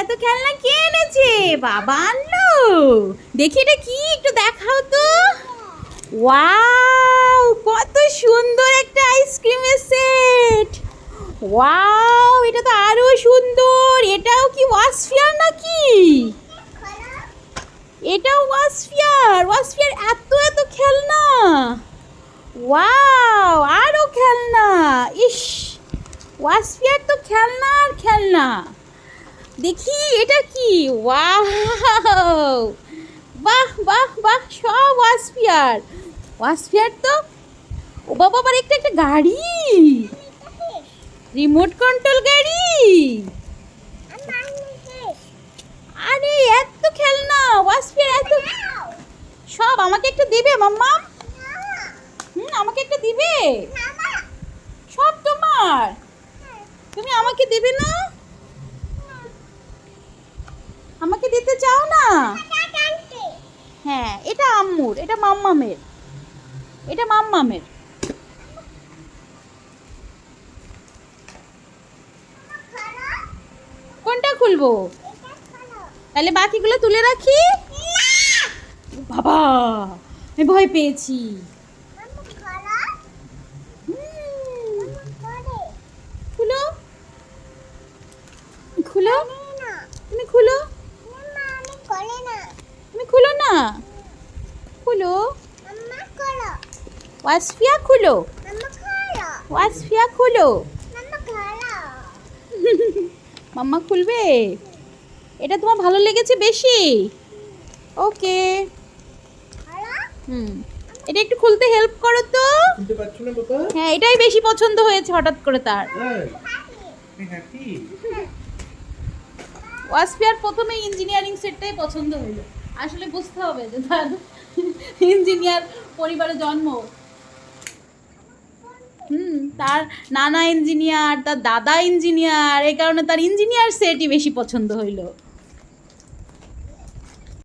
এত খেলনা কে এনেছে? বাবা আনলো। দেখি এটা কি, একটু দেখাও তো। ওয়াও, কত সুন্দর একটা আইসক্রিমের সেট। ওয়াও, এটা তো আরও সুন্দর। এটাও কি ওয়াসফিয়ার নাকি? এটাও ওয়াসফিয়ার। ওয়াসফিয়ার এত এত খেলনা ওয়াও আরও খেলনা ইস ওয়াসফিয়ার তো খেলনা আর খেলনা। দেখি এটা কি? বাহ বাহ বাহ, সব ওয়াসফিয়ার ওয়াসফিয়ার তো, ও বাবা, আবার একটা একটা গাড়ি। রিমোট কন্ট্রোল গাড়ি। আরে, এত খেলনা ওয়াসফিয়ার এত সব আমাকে একটা দিবে মাম্মা হুম, আমাকে একটা দিবে? সব তোমার। তুমি আমাকে দেবে না? আমাকে দিতে চাও না? হ্যাঁ এটা আম্মুর এটা মাম্মামের। এটা মাম্মামের। কোনটা খুলবো? তাহলে বাকিগুলো তুলে রাখি? বাবা আমি ভয় পেয়েছি হুম, খুলো খুলো? তুমি খুলো? তুমি খুলো না? খুলো। ওয়াসফিয়া খুলো। ওয়াসফিয়া খুলো। মাম্মা খুলবে? এটা তোমার ভালো লেগেছে বেশি? ওকে। হুম। এটা একটু খুলতে হেল্প করো তো। হ্যাঁ এটাই বেশি পছন্দ হয়েছে হঠাৎ করে তার। ওয়াসফিয়ার প্রথমে ইঞ্জিনিয়ারিং সেটটাই পছন্দ হলো আসলে বুঝতে হবে যে তার ইঞ্জিনিয়ার পরিবারে জন্ম। হুম, তার নানা ইঞ্জিনিয়ার তার দাদা ইঞ্জিনিয়ার এই কারণে তার ইঞ্জিনিয়ার সেটই বেশি পছন্দ হইল।